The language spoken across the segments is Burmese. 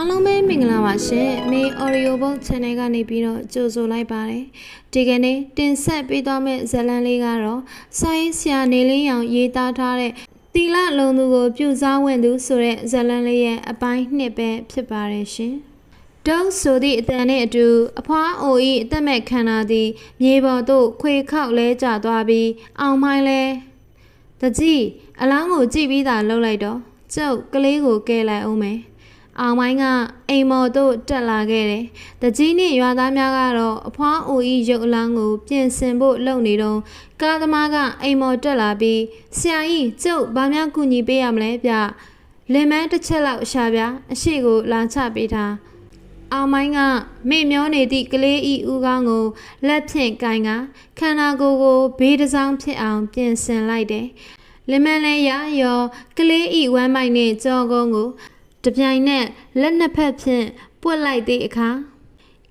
အားလုံးပဲမင်္ဂလာပါရှင်မေ Oreo Book Channel ကနေပြီးတော့ကြိုဆိုလိုက်ပါတယ်ဒီကနေ့တင်ဆက်ပေးသွားမယ့်ဇာတ်လမ်းလေးကတော့ဆိုင်းဆရာနေလင်းရောင်ရေးသားထားတဲ့တီလလုံသူကိုပြုစားဝင်သူဆိုတဲ့ဇာတ်လမ်းလေးရဲ့အပိုင်းနှစ်ပဲဖြစ်ပါတယ်ရှင်တုံးဆိုသည့်အတန်နဲ့အတူအဖွားအိုဤအသက်မဲ့ခန္ဓာသည်မြေပေါ်သို့ခွေခောက်လဲကျသွားပြီးအောင်မိုင်းလဲတကြီးအလောင်းကိုကြည့်ပြီးသားလှုပ်လိုက်တော့ကျုပ်ကလေးကိုကဲလိုက်အောင်မယ်။ အောင်မိုင်းကအိမ်မော်တို့တက်လာခဲ့တယ်။တကြီးနဲ့ရွာသားများကတော့အဖွားအိုဤရုပ်အလောင်းကိုပြင်ဆင်ဖို့လုပ်နေတော့ကားသမားကအိမ်မော်တက်လာပြီးဆရာကြီးကျုပ်ဘာများကူညီပေးရမလဲဗျ။လင်မန်းတစ်ချက်လောက်ရှာပြအရှိကိုလာချပေးထား။အောင်မိုင်းကမေ့မျောနေသည့်ကလေးဤဦးခေါင်းကိုလက်ဖြင့်ကင်ကခန္ဓာကိုယ်ကိုဘေးတစ်စောင်းဖြစ်အောင်ပြင်ဆင်လိုက်တယ်။လင်မန်လည်းရရောကလေးဤဝမ်းမိုက်နဲ့ကြောကုန်းကို တပြိုင်နက်လက်နှစ်ဖက်ဖြင့်ပွက်လိုက်သည့်အခါ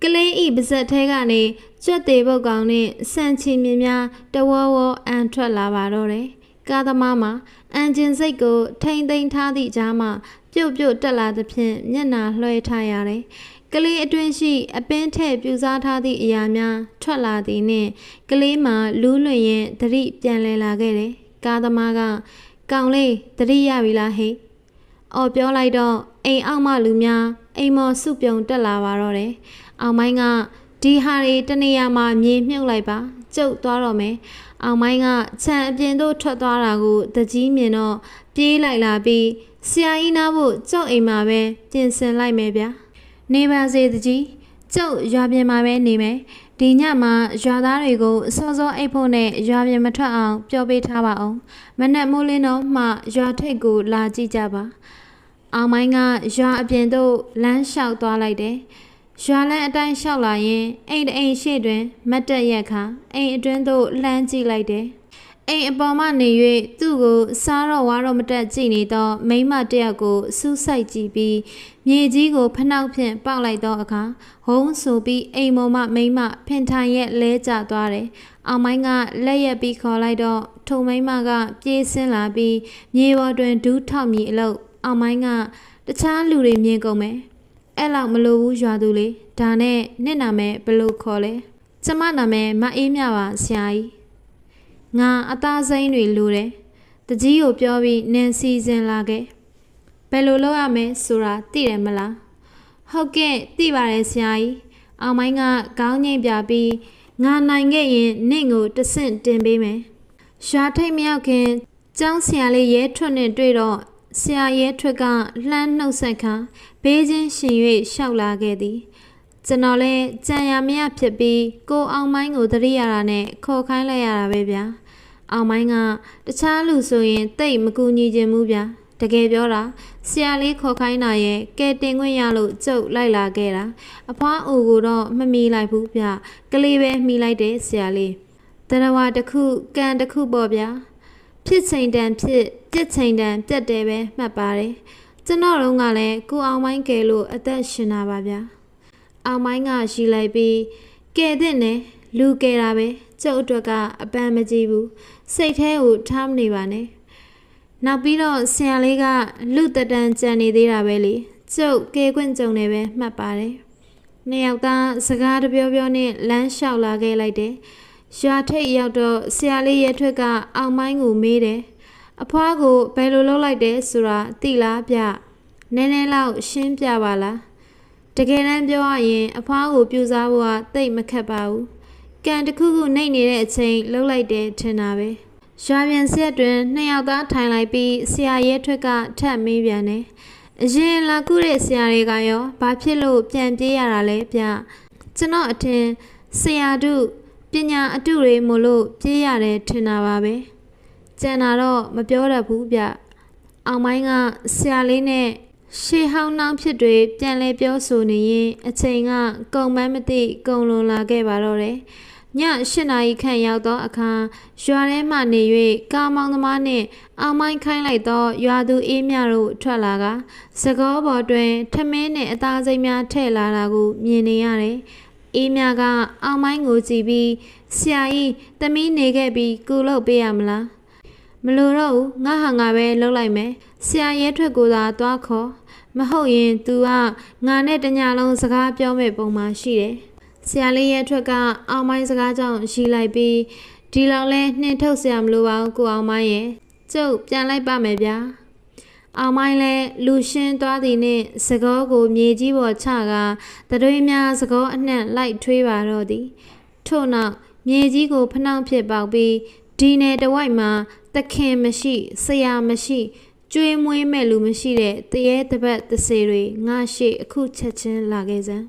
ကလေးဤပါဇက်ထဲကနေကြွက်သေးပုတ်ကောင်နဲ့စံချီမြင်များတဝေါဝေါအန်ထွက်လာပါတော့တယ်။ကားသမားမှာအန်ဂျင်စိတ်ကိုထိမ့်သိမ်းထားသည့်ကြားမှာပြုတ်ပြုတ်တက်လာသဖြင့်မျက်နာလွှဲထားရတယ်။ကလေးအတွင်းရှိအပင်းထည့်ပြူစားထားသည့်အရာများထွက်လာသည်နှင့်ကလေးမှာလူးလွင်ရင်သတိပြန်လည်လာခဲ့တယ်။ကားသမားကကောင်လေးသတိရပြီလားဟိ။ အော်ပြောလိုက်တော့အိမ်အောက်မှလူများအိမ်မော်စုပြုံတက်လာပါတော့တယ်။အောင်မိုင်းကဒီဟာတွေတနေရာမှာမြေမြုပ်လိုက်ပါကျုပ်သွားတော့မယ်။အောင်မိုင်းကခြံအပြင်သို့ထွက်သွားတာကိုတကြီးမြင်တော့ပြေးလိုက်လာပြီးဆရာကြီးနားဖို့ကျုပ်အိမ်မှာပဲပြင်ဆင်လိုက်မယ်ဗျာ။နေပါစေတကြီးကျုပ်ရွာပြင်မှာပဲနေမယ် ဒီညမှာရွာသားတွေကိုစောစောအိတ်ဖို့နဲ့ရွာပြင်မထွက်အောင်ပြောပေးထားပါအောင်မနက်မိုးလင်းတော့မှရွာထိပ်ကိုလာကြည့်ကြပါအောင်မိုင်းကရွာအပြင်သို့လမ်းလျှောက်သွားလိုက်တယ်ရွာလမ်းအတိုင်းလျှောက်လာရင်အိမ်တစ်အိမ်ရှေ့တွင် မတ်တက်ရက်ခါအိမ်အတွင်းသို့လှမ်းကြည့်လိုက်တယ် အိမ်အပေါ်မှနေ၍သူ့ကိုစားတော့ဝါတော့မတက်ကြည့်နေတော့မိန်းမတစ်ယောက်ကိုစူးစိုက်ကြည့်ပြီးမြေကြီးကိုဖနှောက်ဖြင့်ပေါက်လိုက်တော့အခါဟုံးဆိုပြီးအိမ်ပေါ်မှမိန်းမဖင်ထိုင်ရဲ့လဲကျသွားတယ်။အောင်မိုင်းကလက်ရက်ပြီးခေါ်လိုက်တော့ထုံမိန်းမကပြေးဆင်းလာပြီးမြေပေါ်တွင်ဒူးထောက်မြည်အလုပ်အောင်မိုင်းကတခြားလူတွေမြင်ကုန်မယ်။အဲ့လောက်မလိုဘူးရွာသူလေးဒါနဲ့နှစ်နာမည်ဘယ်လိုခေါ်လဲ။ကျမနာမည်မအေးမြပါဆရာကြီး ငါအသားစိမ်းတွေလိုတယ်။တကြီးကိုပြောပြီးနန်စီစဉ်လာခဲ့။ဘယ်လိုလုပ်ရမလဲဆိုတာသိတယ်မလား။ဟုတ်ကဲ့သိပါတယ်ဆရာကြီး။အောင်မိုင်းကခေါင်းငိမ့်ပြပြီးငါနိုင်ခဲ့ရင်နင့်ကိုတဆင့်တင်ပေးမယ်။ရွာထိတ်မရောက်ခင်ကျောင်းဆရာလေးရဲထွတ်နဲ့တွေ့တော့ဆရာရဲထွတ်ကလှမ်းနှုတ်ဆက်ခါဘေးချင်းရှင်၍ရှောက်လာခဲ့သည်။ ကျွန်တော်လဲကြံရမရဖြစ်ပြီးကိုအောင်မိုင်းကိုသတိရတာနဲ့ခေါ်ခိုင်းလိုက်ရတာပဲဗျာအောင်မိုင်းကတခြားလူဆိုရင်တိတ်မကူညီခြင်းဘူးဗျာတကယ်ပြောတာဆရာလေးခေါ်ခိုင်းတာရဲ့ကဲတင်ခွင့်ရလို့ကြုတ်လိုက်လာခဲ့တာအဖွားအိုကိုတော့မမီလိုက်ဘူးဗျကလေးပဲမီလိုက်တယ်ဆရာလေးတရဝတစ်ခုကံတစ်ခုပေါ့ဗျာဖြစ်ချိန်တန်ဖြစ်ပြစ်ချိန်တန်ပြတ်တယ်ပဲမှတ်ပါတယ်ကျွန်တော်တို့ကလည်းကိုအောင်မိုင်းကယ်လို့အသက်ရှင်တာပါဗျာ အောင်မိုင်းကရှိလိုက်ပြီးကဲတဲ့နဲ့လူကဲတာပဲကျုပ်အတွက်ကအပန်းမကြည့်ဘူးစိတ်แท้ကိုထားမနေပါနဲ့နောက်ပြီးတော့ဆရာလေးကလူတက်တန်းကြံနေသေးတာပဲလေကျုပ်ကဲခွင့်ကြုံနေပဲမှတ်ပါတယ်နှစ်ယောက်သားစကားတပြောပြောနဲ့လမ်းလျှောက်လာခဲ့လိုက်တယ်ရွာထိပ်ရောက်တော့ဆရာလေးရဲ့ထွက်ကအောင်မိုင်းကိုမေးတယ်အဖွားကိုဘယ်လိုလုပ်လိုက်တယ်ဆိုတာသိလားဗျနည်းနည်းလောက်ရှင်းပြပါလား တကယ်တမ်းပြောရရင်အဖွားကိုပြူစားဖို့ကတိတ်မခက်ပါဘူး။ကံတစ်ခုခုနှိပ်နေတဲ့အချိန်လှုပ်လိုက်တယ်ထင်တာပဲ။ရွာပြန်ဆက်တွင်နှစ်ယောက်သားထိုင်လိုက်ပြီးဆရာရဲထွက်ကထပ်မေးပြန်တယ်။အရင်လာခုတဲ့ဆရာတွေကရောဘာဖြစ်လို့ပြန်ပြေးရတာလဲဗျ။ကျွန်တော်အထင်ဆရာတို့ပညာအတုတွေမို့လို့ပြေးရတယ်ထင်တာပါပဲ။ကျန်တာတော့မပြောတတ်ဘူးဗျ။အောင်မိုင်းကဆရာလေးနဲ့ ရှေးဟောင်းနှောင်းဖြစ်တွေပြန်လဲပြောဆိုနေရင်အချိန်ကကုံမန်းမသိကုံလွန်လာခဲ့ပါတော့တယ်။ည၈နာရီခန့်ရောက်သောအခါရွာထဲမှနေ၍ကားမောင်းသမားနှင့်အောင်မိုင်းခိုင်းလိုက်သောရွာသူအေးမြတို့ထွက်လာကစကောပေါ်တွင်ထမင်းနှင့်အသားစိမ်းများထည့်လာတာကိုမြင်နေရတယ်။အေးမြကအောင်မိုင်းကိုကြည့်ပြီးဆရာကြီးသမီးနေခဲ့ပြီးကူလို့ပေးရမလား မလို့တော့ဘူးငါဟာငါပဲလှုပ်လိုက်မယ်ဆရာရဲထွက်ကိုသာသွားခေါ်မမဟုတ်ရင် तू ကငါနဲ့တညလုံးစကားပြောမဲ့ပုံမှရှိတယ်ဆရာလေးရဲ့အထွက်ကအောင်မိုင်းစကားကြောင့်ရှိလိုက်ပြီးဒီလောက်လဲနှင်ထုတ်ဆရာမလိုပါဘူးကိုအောင်မိုင်းရဲ့ကျုပ်ပြန်လိုက်ပါမယ်ဗျာအောင်မိုင်းလဲလူရှင်းသွားသည်နှင့်စကောကိုမြေကြီးပေါ်ချကာတရွေးများစကောအနှံ့လိုက်ထွေးပါတော့သည်ထို့နောက်မြေကြီးကိုဖနှောင့်ဖြစ်ပေါက်ပြီး ဒီနယ်တဝိုက်မှာတခင်မရှိဆရာမရှိကျွေးမွေးမဲ့လူမရှိတဲ့တရေတပတ်တစေတွေငါရှိအခုချက်ချင်းလာခဲ့စမ်း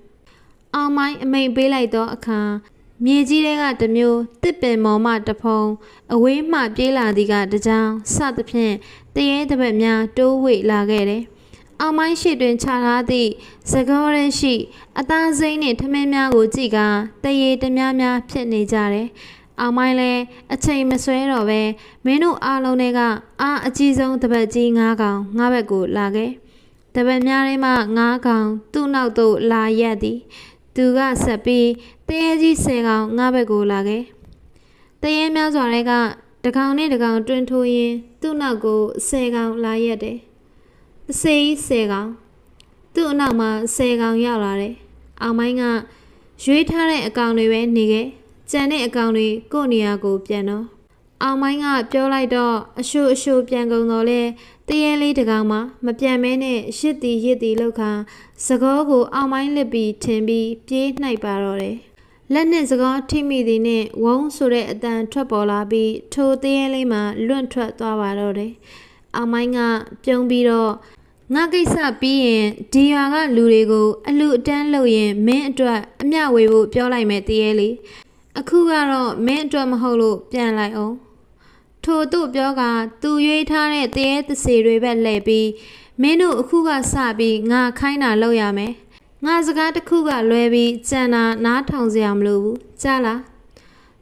အောင်မိုင်းအမိန်ပေးလိုက်သောအခါမြေကြီးတွေကတစ်မျိုးတစ်ပင်မော်မှတစ်ဖုံအဝေးမှပြေးလာသည်ကတစ်ကြောင်စသဖြင့်တရေတပတ်များတိုးဝှေ့လာခဲ့တယ်။အောင်မိုင်းရှိတွင်ခြာထားသည့်စကောရဲရှိ အသားစိမ့်နှင့်ထမင်းများကိုကြည့်ကတရေတများများဖြစ်နေကြတယ်။ အောင်မိုင်းလည်းအချိန်မဆွဲတော့ပဲမင်းတို့အားလုံးတွေကအာအကြီးဆုံးတပတ်ကြီး၅កောင်ငါဘက်ကိုလာခဲ့။တပတ်များထဲမှ၅កောင်သူ့နောက်သို့လာရက်သည်။သူကဆက်ပြီးတရေကြီးဆယ်ကောင်ငါဘက်ကိုလာခဲ့တရေများစွာတွေကတကောင်နဲ့တကောင်တွင်ထိုးရင်းသူ့နောက်ကိုဆယ်ကောင်လာရက်တယ်အစေးဆယ်ကောင်သူ့အနောက်မှာဆယ်ကောင်ရောက်လာတယ်အောင်မိုင်းကရွေးထားတဲ့အကောင်တွေပဲနေခဲ့ ကြံတဲ့အကောင်တွေကိုယ့်နေရာကိုပြန်တော့အောင်မိုင်းကပြောလိုက်တော့အရှို့အရှို့ပြန်ကုန်တော့လဲတရေလေးတကောင်မှမပြန်မဲနဲ့ရစ်တီရစ်တီလောက်ခါစကောကိုအောင်မိုင်းလစ်ပြီးထင်ပြီးပြေးနှိုက်ပါတော့တယ်။လက်နဲ့စကောထိမိသည်နဲ့ဝုန်းဆိုတဲ့အတန်ထွက်ပေါ်လာပြီးထိုသေးရဲလေးမှလွန့်ထွက်သွားပါတော့တယ်။အောင်မိုင်းကပြုံးပြီးတော့ငါကိစ္စပြီးရင်ဒီရွာကလူတွေကိုအလူအတန်းလုပ်ရင်မင်းအတွက်အမျှဝေဖို့ပြောလိုက်မယ်တည်းရဲလေး။ အခုကတော့မင်းအတွက်မဟုတ်လို့ပြန်လိုက်အောင်။ထို့သူပြောကသူရွေးထားတဲ့တရေတစေတွေပဲလှည့်ပြီးမင်းတို့အခုကစပြီးငါခိုင်းတာလုပ်ရမယ်ငါစကားတစ်ခုကလွဲပြီးကြံတာနားထောင်စရာမလိုဘူးကြားလား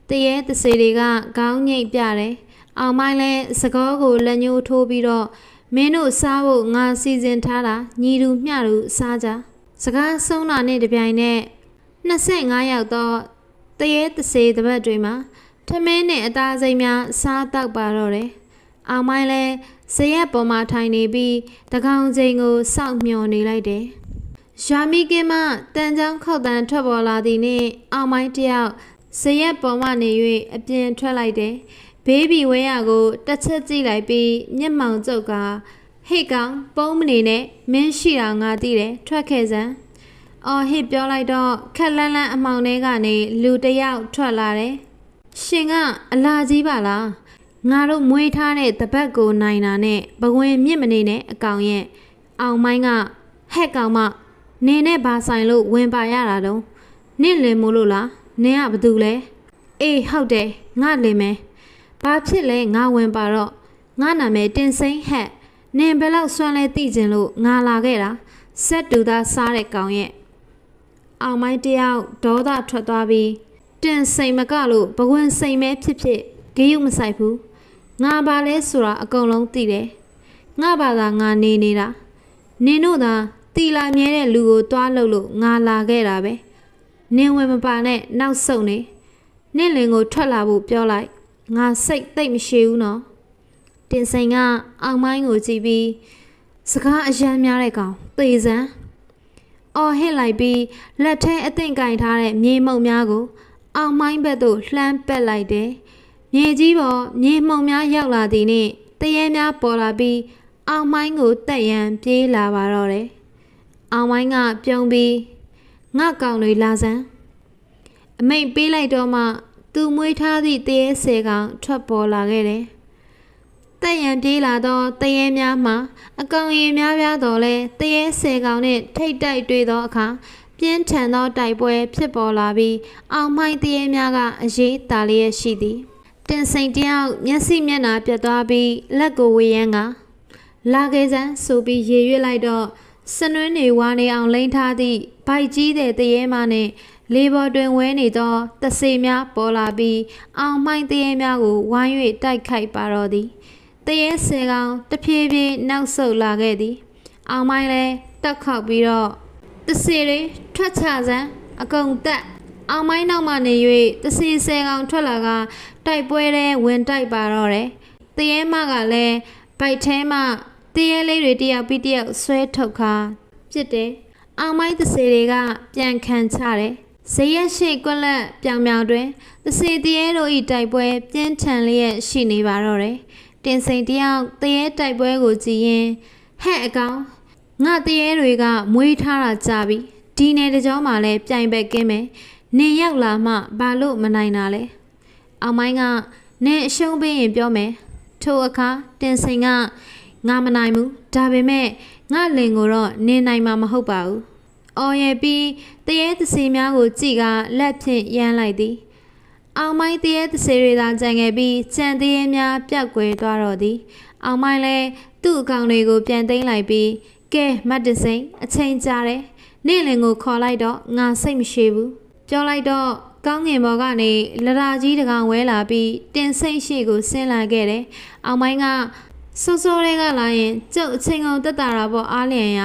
တရေတစေတွေကခေါင်းညိတ်ပြတယ်အောင်မိုင်းလဲစကောကိုလက်ညှိုးထိုးပြီးတော့မင်းတို့စားဖို့ငါစီစဉ်ထားတာညီတူမျှတူစားကြစကားဆုံးတာနဲ့တပြိုင်နက်25ယောက်တော့ တရေတစေတပတ်တွေမှာထမင်းနဲ့အသားစိမ်းများစားတောက်ပါတော့တယ်။အောင်မိုင်းလဲဇရက်ပေါ်မှာထိုင်နေပြီးတကောင်ချိန်ကိုစောင့်မျှော်နေလိုက်တယ်။ရွာမီကင်းမတန်ချောင်းခောက်တန်ထွက်ပေါ်လာသည်နှင့်အောင်မိုင်းတယောက်ဇရက်ပေါ်မှနေ၍အပြင်ထွက်လိုက်တယ်။ဘေးဘီဝဲရကိုတစ်ချက်ကြည့်လိုက်ပြီးမျက်မှောင်ကျုပ်ကဟေ့ကောင်ပုံးမနေနဲ့မင်းရှိတာငါသိတယ်ထွက်ခဲ့စမ်း။ အော်ဟစ်ပြောလိုက်တော့ခက်လန်းလန်းအမောင်ထဲကနေလူတစ်ယောက်ထွက်လာတယ်။ရှင်ကအလာကြီးပါလားငါတို့မွေးထားတဲ့တပတ်ကိုနိုင်တာနဲ့ဘဝင်မြင့်မနေနဲ့အကောင်ရဲ့အောင်မိုင်းကဟဲ့ကောင်မနင်းနဲ့ဘာဆိုင်လို့ဝင်ပါရတာတော့နင့်လင်မို့လို့လားနင်းကဘာတူလဲအေးဟုတ်တယ်ငါလင်မယ်ဘာဖြစ်လဲငါဝင်ပါတော့ငါနာမည်တင်စိမ့်ဟက်နင်ဘယ်လောက်စွမ်းလဲသိကျင်လို့ငါလာခဲ့တာဆက်တူသားစားတဲ့ကောင်ရဲ့ အောင်မိုင်းတယောက်ဒေါသထွက်သွားပြီးတင်စိမ်မကလို့ဘဝင်စိမ်မဲဖြစ်ဖြစ်ဂေယုမဆိုင်ဘူးငါပါလဲဆိုတာအကုန်လုံးသိတယ်ငါဘာသာငါနေနေတာနင်တို့သာတီလာမြဲတဲ့လူကိုတွားလို့လို့ငါလာခဲ့တာပဲနင်ဝင်မပါနဲ့နောက်ဆုတ်နေနင့်လင်ကိုထွက်လာဖို့ပြောလိုက်ငါစိတ်သိပ်မရှိဘူးနော်တင်စိန်ကအောင်မိုင်းကိုကြည့်ပြီးစကားအယမ်းများတဲ့ကောင်သေစမ်း အော်ဟစ်လိုက်ပြီးလက်ထဲအသင့်ကင်ထားတဲ့မြေမှုန့်များကို အောင်မိုင်းဘက်သို့လှမ်းပက်လိုက်တယ်။မြေကြီးပေါ်မြေမှုန့်များရောက်လာသည်နှင့်တရေများပေါ်လာပြီးအောင်မိုင်းကိုတက်ရန်ပြေးလာပါတော့တယ်။အောင်မိုင်းကပြုံးပြီးငါကောင်တွေလာစမ်းအမိတ်ပေးလိုက်တော့မှသူမွေးထားသည့်တရေဆယ်ကောင်ထွက်ပေါ်လာခဲ့တယ်။ တက်ရန်ပြေးလာသောတရေများမှအကောင်ရေများပြားတော်လဲတရေဆယ်ကောင်နှင့်ထိတ်တိုက်တွေ့သောအခါပြင်းထန်သောတိုက်ပွဲဖြစ်ပေါ်လာပြီးအောင်မိုင်းတရေများကအရေးတာလျက်ရှိသည်တင်စိန်တယောက်မျက်စိမျက်နှာပြတ်သွားပြီးလက်ကိုဝေရန်ကလာခဲ့စမ်းဆိုပြီးရေရွတ်လိုက်တော့စနွင်းနေဝါနေအောင်လိမ့်ထားသည့်ဗိုက်ကြီးတဲ့တရေမနှင့်လေပေါ်တွင်ဝဲနေသောတဆေများပေါ်လာပြီးအောင်မိုင်းတရေများကိုဝိုင်း၍တိုက်ခိုက်ပါတော့သည် တရေဆယ်ကောင်တဖြည်းဖြည်းနောက်ဆုတ်လာခဲ့သည်အောင်မိုင်းလဲတက်ခောက်ပြီးတော့တစီတွေထွက်ချစမ်းအကုန်တက်အောင်မိုင်းနောက်မှနေ၍တစီဆယ်ကောင်ထွက်လာကတိုက်ပွဲတဲ့ဝင်တိုက်ပါတော့တယ်တရေမကလည်းဗိုက်ထဲမှတတရေလေးတွေတယောက်ပြီးတယောက်ဆွဲထုတ်ခါပြစ်တယ်အောင်မိုင်းသစေတွေကပြန်ခံချတယ်ဇရက်ရှိကွက်လက်ပြောင်ပြောင်တွင်သစေတရေတို့ဤတိုက်ပွဲပြင်းထန်လျက်ရှိနေပါတော့တယ် တင်စိန်တယောက်တရေတိုက်ပွဲကိုကြည်ရင်ဟဲ့အကောင်ငါတရေတွေကမွေးထားတာကြပြီဒီနယ်တကြောမှလည်းပြိုင်ဘက်ကင်းမယ်နေရောက်လာမှဘာလို့မနိုင်တာလဲအောင်မိုင်းကနင်းအရှုံးပေးရင်ပြောမယ်ထိုအခါတင်စိန်ကငါမနိုင်ဘူးဒါပေမဲ့ငါလင်ကိုတော့နေနိုင်မှာမဟုတ်ပါဘူးအော်ရဲ့ပြီးတရေသစီများကိုကြည့်ကလက်ဖြင့်ရမ်းလိုက်သည် အောင်မိုင်းတရေသစေတွေသာကြံခဲ့ပြီးကြံတရေများပြတ်ကွယ်သွားတော့သည်အောင်မိုင်းလည်းသူ့အကောင်တွေကိုပြန်သိမ်းလိုက်ပြီးကဲမတ်တစိန်အချိန်ကြာတယ်နေ့လင်ကိုခေါ်လိုက်တော့ငါစိတ်မရှိဘူးပြောလိုက်တော့ကောင်းငင်ဘော်ကနေလရာကြီးတကောင်ဝဲလာပြီးတင်စိတ်ရှိကိုဆင်းလာခဲ့တယ်အောင်မိုင်းကစိုးစိုးတွေကလာရင်ကျုပ်အချိန်ကုန်တက်တာတာပေါ့အားလျင်ရ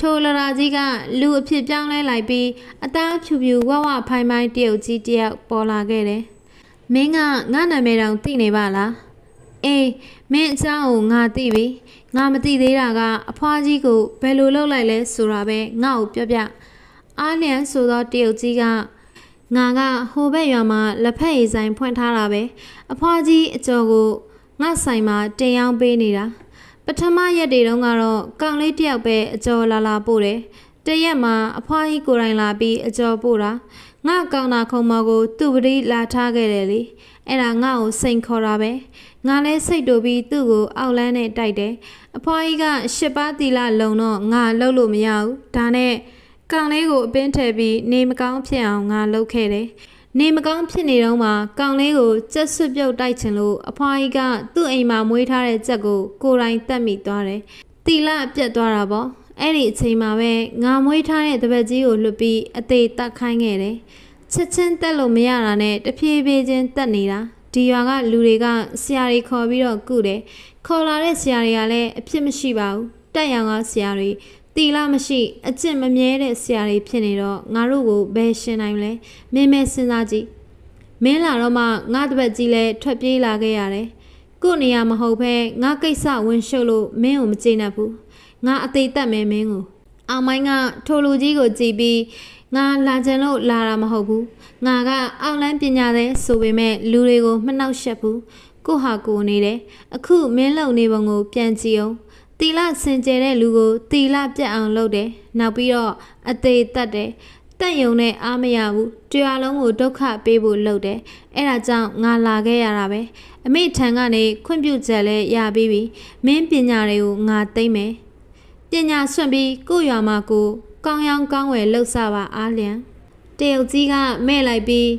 ထိုလရာကြီးကလူအဖြစ်ပြောင်းလဲလိုက်ပြီးအသားဖြူဖြူဝဝဖိုင်ဖိုင်တယောက်ကြီးတယောက်ပေါ်လာခဲ့တယ်။မင်းကငါနာမည်တောင်သိနေပါလား။အေးမင်းအချောင်းကိုငါသိပြီ။ငါမသိသေးတာကအဖွားကြီးကိုဘယ်လိုလုပ်လိုက်လဲဆိုတာပဲငါ့ကိုပြောပြ။အားလျံဆိုသောတယောက်ကြီးကငါကဟိုဘက်ရွာမှာလက်ဖက်ရည်ဆိုင်ဖွင့်ထားတာပဲ။အဖွားကြီးအကျော်ကိုငါဆိုင်မှာတင်ရောင်းပေးနေတာ။ ပထမရက်တွေတုန်းကတော့ကောင်လေးတယောက်ပဲအကျော်လာလာပို့တယ်။တရက်မှာအဖွားကြီးကိုယ်တိုင်လာပြီးအကျော်ပို့တာ။ငါကောင်တာခုံမော်ကို သူ့ပတိလာထားခဲ့တယ်လေ။အဲ့ဒါငါ့ကိုစိန်ခေါ်တာပဲ။ငါလဲစိတ်တူပြီးသူ့ကိုအောက်လန်းနဲ့တိုက်တယ်။အဖွားကြီးကရှစ်ပါးတီလာလုံတော့ငါလှုပ်လို့မရဘူး။ဒါနဲ့ကောင်လေးကိုအပင်းထည့်ပြီးနေမကောင်းဖြစ်အောင်ငါလှုပ်ခဲ့တယ်။ နေမကောင်းဖြစ်နေတော့မှကောင်လေးကိုကြက်စွပ်ပြုတ်တိုက်ချင်လို့အဖွားကြီးကသူ့အိမ်မှာမွေးထားတဲ့ကြက်ကိုကိုယ်တိုင်တက်မိသွားတယ်။တီလာပြတ်သွားတာပေါ့။အဲ့ဒီအချိန်မှာပဲငါမွေးထားတဲ့တပည့်ကြီးကိုလွတ်ပြီးအသေးတက်ခိုင်းခဲ့တယ်။ချက်ချင်းတက်လို့မရတာနဲ့တဖြည်းဖြည်းချင်းတက်နေတာ။ဒီရွာကလူတွေကဆရာတွေခေါ်ပြီးတော့ကုတယ်။ခေါ်လာတဲ့ဆရာတွေကလည်းအဖြစ်မရှိပါဘူး။တက်ရောင်ကဆရာတွေ တီလာမရှိအကျင့်မမြဲတဲ့ဆရာတွေဖြစ်နေတော့ငါတို့ကိုဘယ်ရှင်းနိုင်လဲမင်းမဲစဉ်းစားကြည့်မင်းလာတော့မှငါတပတ်ကြီးလဲထွက်ပြေးလာခဲ့ရတယ်ကို့နေရာမဟုတ်ဘဲငါကိစ္စဝင်ရှုပ်လို့မင်းကိုမကျေနပ်ဘူးငါအသေးသက်မဲမင်းကိုအောင်မိုင်းကထိုလူကြီးကိုကြည့်ပြီးငါလာကြံလို့လာတာမဟုတ်ဘူးငါကအောက်လန်းပညာတဲ့ဆိုပေမဲ့လူတွေကိုမနှောက်ယှက်ဘူးကိုဟာကိုနေတယ်အခုမင်းလုံနေပုံကိုပြန်ကြည့်အောင် တီလာစင်ကြဲတဲ့လူကိုတီလာပြတ်အောင်လုပ်တယ်။နောက်ပြီးတော့အသေးတက်တယ်။တက်ယုံနဲ့အားမရဘူး။တရားလုံးကိုဒုက္ခပေးဖို့လုပ်တယ်။အဲ့ဒါကြောင့်ငါလာခဲ့ရတာပဲ။အမေထံကနေခွင့်ပြုချက်လည်းရပြီးပြီ။မင်းပညာတွေကိုငါသိမ့်မယ်။ပညာဆွန့်ပြီးကိုယ့်ရွာမှာကိုကောင်းရောင်းကောင်းဝယ်လှုပ်စားပါအားလျံ။တရုတ်ကြီးကမဲ့လိုက်ပြီး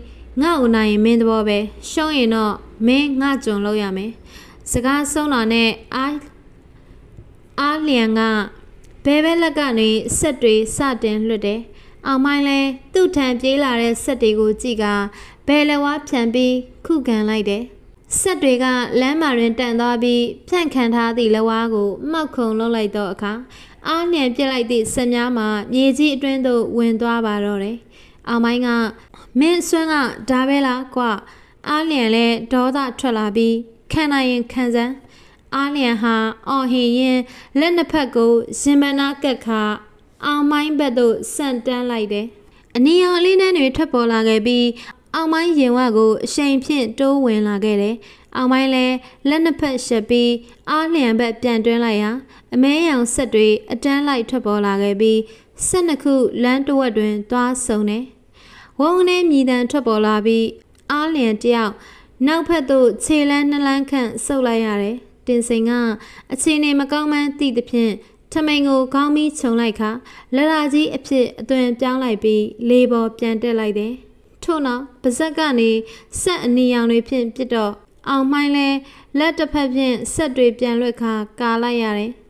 ငါ့ကိုနိုင်ရင်မင်းသဘောပဲ။ရှုံးရင်တော့မင်းငါကြုံလို့ရမယ်။စကားဆုံးတာနဲ့အား အားလျံကဘဲဘဲလက်ကနေဆက်တွေစတင်လွတ်တယ်။အောင်မိုင်းလဲသူ့ထံပြေးလာတဲ့ဆက်တွေကိုကြည့်ကဘဲလဝါဖြန်ပြီးခုခံလိုက်တယ်။ဆက်တွေကလမ်းမာတွင်တန်သွားပြီးဖြန့်ခံထားသည့်လဝါကိုမှောက်ခုံလုပ်လိုက်တော့အခါအားလျံပြစ်လိုက်သည့်ဆက်များမှာမြေကြီးအတွင်းသို့ဝင်သွားပါတော့တယ်။အောင်မိုင်းကမင်းဆွမ်းကဒါပဲလားကွာအားလျံလဲဒေါသထွက်လာပြီးခံနိုင်ရင်ခံစမ်း အားလျံဟာအော်ဟင်ရင်လက်နှစ်ဖက်ကိုရင်မနာကက်ခါအောင်မိုင်းဘက်သို့ဆန့်တန်းလိုက်တယ်။အနီရောင်လေးနှန်းတွေထွက်ပေါ်လာခဲ့ပြီးအောင်မိုင်းရင်ဝကိုအရှိန်ဖြင့်တိုးဝင်လာခဲ့တယ်။အောင်မိုင်းလည်းလက်နှစ်ဖက်ရှက်ပြီးအားလျံဘက်ပြန်တွင်းလိုက်ရာအမဲရောင်ဆက်တွေအတန်းလိုက်ထွက်ပေါ်လာခဲ့ပြီးဆက်နှစ်ခုလမ်းတစ်ဝက်တွင်သွားဆုံတယ်။ဝုန်းနဲ့မြည်တံထွက်ပေါ်လာပြီးအားလျံတယောက်နောက်ဖက်သို့ခြေလန်းနှလန်းခန့်ဆုပ်လိုက်ရတယ်။ တင်စိန်ကအခြေအနေမကောင်းမှန်းသိသဖြင့်ထမိန်ကိုခေါင်းပြီးခြုံလိုက်ခါလလာကြီးအဖြစ်အသွင်ပြောင်းလိုက်ပြီးလေပေါ်ပြန်တက်လိုက်တယ်။ထို့နောက်ပါဇက်ကနေဆက်အနီရောင်တွေဖြင့်ပြစ်တော့အောင်မိုင်းလဲလက်တစ်ဖက်ဖြင့်ဆက်တွေပြန်လွှတ်ခါကာလိုက်ရတယ်။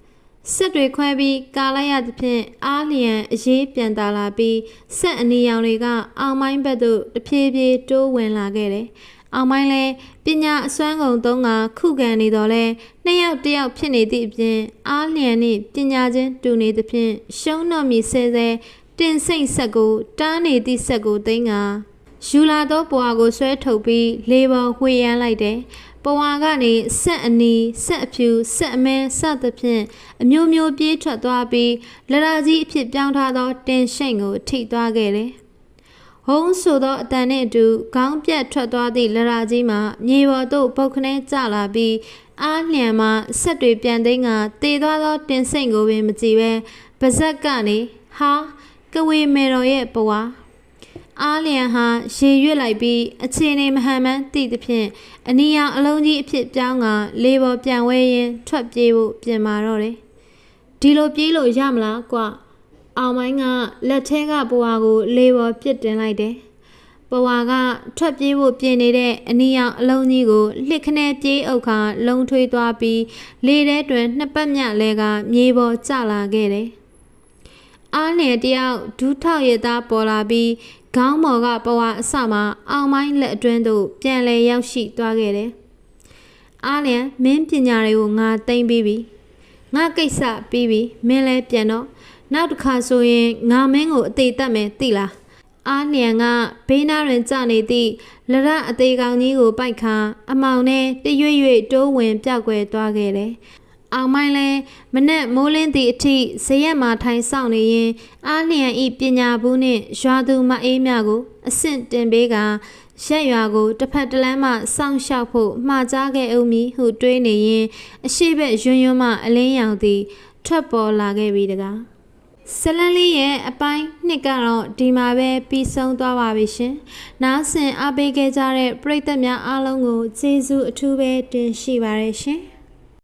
ဆက်တွေခွဲပြီးကာလိုက်ရသဖြင့်အားလျံအရေးပြန်တာလာပြီးဆက်အနီရောင်တွေကအောင်မိုင်းဘက်သို့တဖြည်းဖြည်းတိုးဝင်လာခဲ့တယ်။ အောင်မိုင်းလည်းပညာအစွမ်းကုန်သုံးကခုခံနေတော့လဲနှစ်ယောက်တစ်ယောက်ဖြစ်နေသည့်အပြင်အားလျံနှင့်ပညာချင်းတူနေသဖြင့်ရှုံးတော့မီဆဲဆဲတင်စိတ်ဆက်ကိုတားနေသည့်ဆက်ကိုသိမ်းကယူလာသောပွားကိုဆွဲထုတ်ပြီးလေပေါ်ဝှေ့ရမ်းလိုက်တယ်။ဝါကနေဆက်အနီဆက်အဖြူဆက်အမဲစသဖြင့်အမျိုးမျိုးပြေးထွက်သွားပြီးလရာကြီးအဖြစ်ပြောင်းထားသောတင်ရှိန်ကိုထိသွားခဲ့တယ်။ ဟုံးဆိုသောအတန်နှင့်အတူခေါင်းပြတ်ထွက်သွားသည့်လရာကြီးမှာမြေပေါ်သို့ပုတ်ခနဲကျလာပြီးအားလျံမှဆက်တွေပြန်သိမ်းကတေသွားသောတင်စိန်ကိုပင်မကြည့်ပဲပါဇက်ကနေဟာကဝေမေတော်ရဲ့ဘဝအားလျံဟာရေရွတ်လိုက်ပြီးအခြေအနေမဟန်မှန်းသိသဖြင့်အနီရောင်အလုံးကြီးအဖြစ်ပြောင်းကလေပေါ်ပြန်ဝဲရင်းထွက်ပြေးဖို့ပြင်မာတော့တယ်။ဒီလိုပြေးလို့ရမလားကွ။ အောင်မိုင်းကလက်ထဲကပွားကိုလေပေါ်ပစ်တင်လိုက်တယ်။ပွားကထွက်ပြေးဖို့ပြင်နေတဲ့အနီရောင်အလုံးကြီးကိုလှစ်ခနဲပြေးအုပ်ခါလုံထွေးသွားပြီးလေထဲတွင်နှစ်ပတ်မြလဲကမြေပေါ်ကျလာခဲ့တယ်။အားလျင်တယောက်ဒူးထောက်ရသားပေါ်လာပြီးခေါင်းမော်ကပဝါအစမှာအောင်မိုင်းလက်အတွင်းသို့ပြန်လဲရောက်ရှိသွားခဲ့တယ်။အားလျင်မင်းပညာတွေကိုငါသိမ့်ပြီးပြီ။ငါကိစ္စပြီးပြီမင်းလဲပြန်တော့ နောက်တစ်ခါဆိုရင်ငါမင်းကိုအသေးတတ်မယ်သိလား။အားလျင်ကဘေးနားတွင်ကြနေသည့်လရအသေးကောင်ကြီးကိုပိုက်ခါအမောင်နဲ့တရွေ့ရွတိုးဝင်ပြောက်ကွယ်သွားခဲ့တယ်။အောင်မိုင်းလဲမနဲ့မိုးလင်းသည့်အထိဇရက်မှာထိုင်ဆောင်နေရင်အားလျံဤပညာဘူးနှင့်ရွာသူမအေးမြကိုအဆင့်တင်ပေးကရက်ရွာကိုတစ်ဖက်တစ်လမ်းမှစောင့်ရှောက်ဖို့မှာကြားခဲ့ဦးမည်ဟုတွေးနေရင်အရှိဘက်ရွံ့ရွံ့မှအလင်းရောင်သည်ထွက်ပေါ်လာခဲ့ပြီတကား ဇလန်လေးရဲ့အပိုင်းနှစ်ကတော့ဒီမှာပဲပြီးဆုံးသွားပါပြီရှင်။နားဆင်အားပေးခဲ့ကြတဲ့ပရိသတ်များအားလုံးကိုကျေးဇူးအထူးပဲတင်ရှိပါရရှင်။